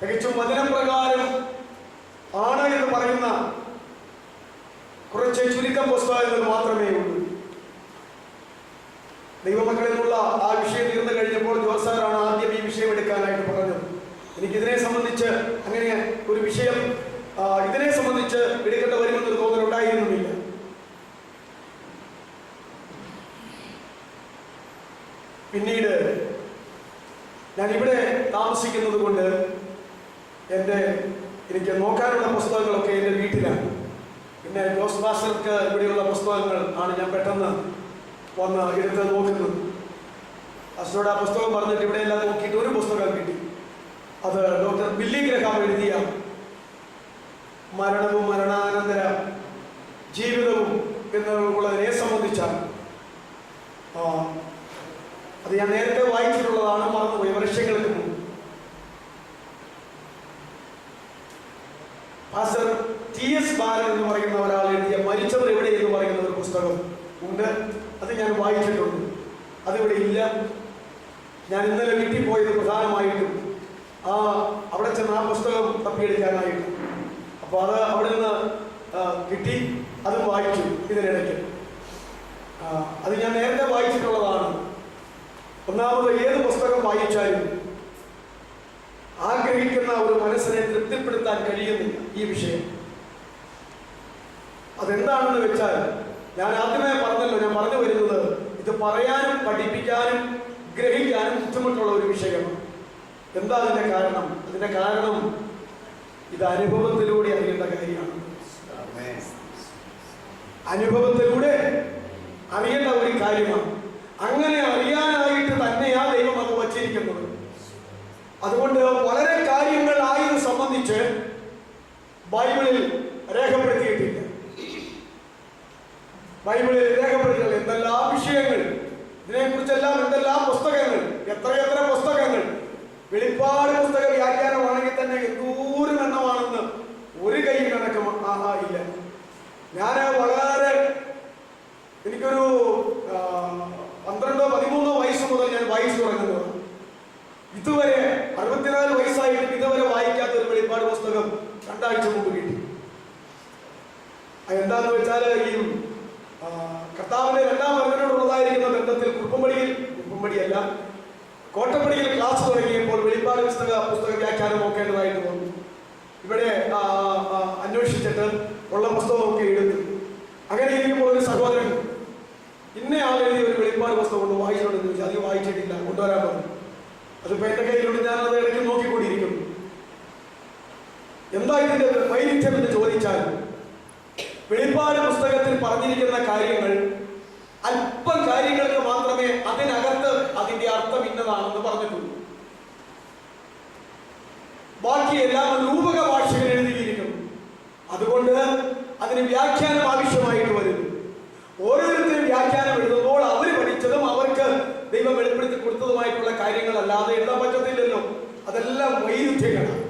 തികച്ചും വചനപ്രകാരം ആണ് എന്ന് പറയുന്ന കുറച്ച് ചുരുക്കം പുസ്തകങ്ങൾ മാത്രമേ ഉള്ളൂ ദൈവമക്കളിലുള്ള ആ വിഷയത്തിൽ എനിക്കിതിനെ സംബന്ധിച്ച് അങ്ങനെ ഒരു വിഷയം ഇതിനെ സംബന്ധിച്ച് എടുക്കേണ്ട വരുമെന്നൊരു തോന്നലുണ്ടായിരുന്നുമില്ല പിന്നീട് ഞാൻ ഇവിടെ താമസിക്കുന്നത് കൊണ്ട് എന്റെ എനിക്ക് നോക്കാനുള്ള പുസ്തകങ്ങളൊക്കെ എന്റെ വീട്ടിലാണ്. പിന്നെ ജോസ് ബാസ്റ്റർക്ക് ഇവിടെയുള്ള പുസ്തകങ്ങൾ ആണ് ഞാൻ പെട്ടെന്ന് വന്ന് എടുത്ത് നോക്കുന്നത്. അസ്റ്റോട് ആ പുസ്തകം പറഞ്ഞിട്ട് ഇവിടെയെല്ലാം നോക്കിയിട്ട് ഒരു പുസ്തകം കിട്ടി. അത് ഡോക്ടർ ബില്ലി ഗ്രഹാം എഴുതിയ മരണവും മരണാനന്തര ജീവിതവും എന്നുള്ളതിനെ സംബന്ധിച്ചാണ്. അത് ഞാൻ നേരത്തെ വായിച്ചിട്ടുള്ളതാണ് മറന്നുപോയി. വർഷങ്ങൾക്ക് ടി എസ് ബാലൻ എന്ന് പറയുന്ന ഒരാൾ എഴുതിയ മരിച്ചവർ എവിടെ എന്ന് പറയുന്ന ഒരു പുസ്തകം ഉണ്ട്. അത് ഞാൻ വായിച്ചിട്ടുണ്ട്. അതിവിടെ ഇല്ല. ഞാൻ ഇന്നലെ വീട്ടിൽ പോയത് പ്രധാനമായിട്ടും ആ അവിടെ ചെന്ന് ആ പുസ്തകം തപ്പിയെടുക്കാനായിട്ട്. അപ്പോൾ അത് അവിടെ നിന്ന് കിട്ടി അത് വായിച്ചു ഇതിനിടയ്ക്ക്. അത് ഞാൻ നേരത്തെ വായിച്ചിട്ടുള്ളതാണ്. ഒന്നാമത് ഏത് പുസ്തകം വായിച്ചാലും ആഗ്രഹിക്കുന്ന ഒരു മനസ്സിനെ തൃപ്തിപ്പെടുത്താൻ കഴിയുന്നില്ല ഈ വിഷയം. അതെന്താണെന്ന് വെച്ചാൽ ഞാൻ ആദ്യമേ പറഞ്ഞല്ലോ ഞാൻ പറഞ്ഞു വരുന്നത് ഇത് പറയാനും പഠിപ്പിക്കാനും ഗ്രഹിക്കാനും ബുദ്ധിമുട്ടുള്ള ഒരു വിഷയമാണ്. എന്താ അതിന്റെ കാരണം? അതിന്റെ കാരണം ഇത് അനുഭവത്തിലൂടെ അറിയേണ്ട കാര്യമാണ്. അനുഭവത്തിലൂടെ അറിയേണ്ട ഒരു കാര്യമാണ്. അങ്ങനെ അറിയാനായിട്ട് തന്നെയാ ദൈവം അത് വച്ചിരിക്കുന്നത്. അതുകൊണ്ട് വളരെ കാര്യങ്ങൾ ആയത് സംബന്ധിച്ച് ബൈബിളിൽ രേഖപ്പെടുത്തിയിട്ടില്ല. ബൈബിളിൽ രേഖപ്പെടുത്തിയിട്ടില്ല. എന്തെല്ലാം വിഷയങ്ങൾ? ഇതിനെക്കുറിച്ചെല്ലാം എന്തെല്ലാം പുസ്തകങ്ങൾ? എത്രയെത്ര പുസ്തകങ്ങൾ? വെളിപ്പാട് പുസ്തക വ്യാഖ്യാനമാണെങ്കിൽ തന്നെ എന്തോരം എണ്ണമാണെന്ന് ഒരു കൈ കണക്കം ആഹാ ഇല്ല. ഞാൻ വളരെ എനിക്കൊരു പന്ത്രണ്ടോ പതിമൂന്നോ വയസ്സ് മുതൽ ഞാൻ വായിച്ചു തുടങ്ങുന്നത് ഇതുവരെ അറുപത്തിനാല് വയസ്സായിട്ടും ഇതുവരെ വായിക്കാത്ത ഒരു വെളിപ്പാട് പുസ്തകം രണ്ടാഴ്ച മുമ്പ് കിട്ടി. എന്താന്ന് വെച്ചാൽ ഈ കർത്താവിന്റെ രണ്ടാം മകനോടുള്ളതായിരിക്കുന്ന ബന്ധത്തിൽ കുറുപ്പമ്പടിയിൽ കുറുപ്പമ്പടിയല്ല കോട്ടപ്പടിയിൽ ക്ലാസ് തുടങ്ങിയപ്പോൾ വെളിപ്പാട് പുസ്തക പുസ്തക വ്യാഖ്യാനം നോക്കേണ്ടതായിട്ട് വന്നു. ഇവിടെ അന്വേഷിച്ചിട്ട് ഉള്ള പുസ്തകമൊക്കെ എടുത്തു. അങ്ങനെ ഇരിക്കുമ്പോൾ ഒരു സഹോദരൻ ഇന്ന ആൾ എഴുതിയ ഒരു വെളിപ്പാട് പുസ്തകം കൊണ്ട് വായിച്ചോണ്ടെന്ന് ചോദിച്ചു. അധികം വായിച്ചിട്ടില്ല കൊണ്ടുവരാൻ പറഞ്ഞു. അതിപ്പോ എന്റെ കയ്യിലുണ്ട് അത് ഇടയ്ക്ക് നോക്കിക്കൊണ്ടിരിക്കുന്നു. എന്താ ഇതിന്റെ വൈരുദ്ധ്യം എന്ന് ചോദിച്ചാൽ വെളിപ്പാട് പുസ്തകത്തിൽ പറഞ്ഞിരിക്കുന്ന കാര്യങ്ങൾ അല്പം കാര്യങ്ങൾക്ക് മാത്രമേ അതിനകത്ത് അതിന്റെ അർത്ഥം ഇന്നതാണെന്ന് പറഞ്ഞിട്ടുള്ളൂ. ബാക്കിയെല്ലാം രൂപക ഭാഷയിൽ എഴുതിയിരിക്കുന്നു. അതുകൊണ്ട് അതിന് വ്യാഖ്യാനം ആവശ്യമായിട്ട് വരുന്നു. ഓരോരുത്തരും വ്യാഖ്യാനം എഴുതുമ്പോൾ അവർ പഠിച്ചതും അവർക്ക് ദൈവം വെളിപ്പെടുത്തി കൊടുത്തതുമായിട്ടുള്ള കാര്യങ്ങളല്ലാതെ എഴുതാൻ പറ്റത്തില്ലല്ലോ. അതെല്ലാം വൈരുദ്ധ്യങ്ങളാണ്.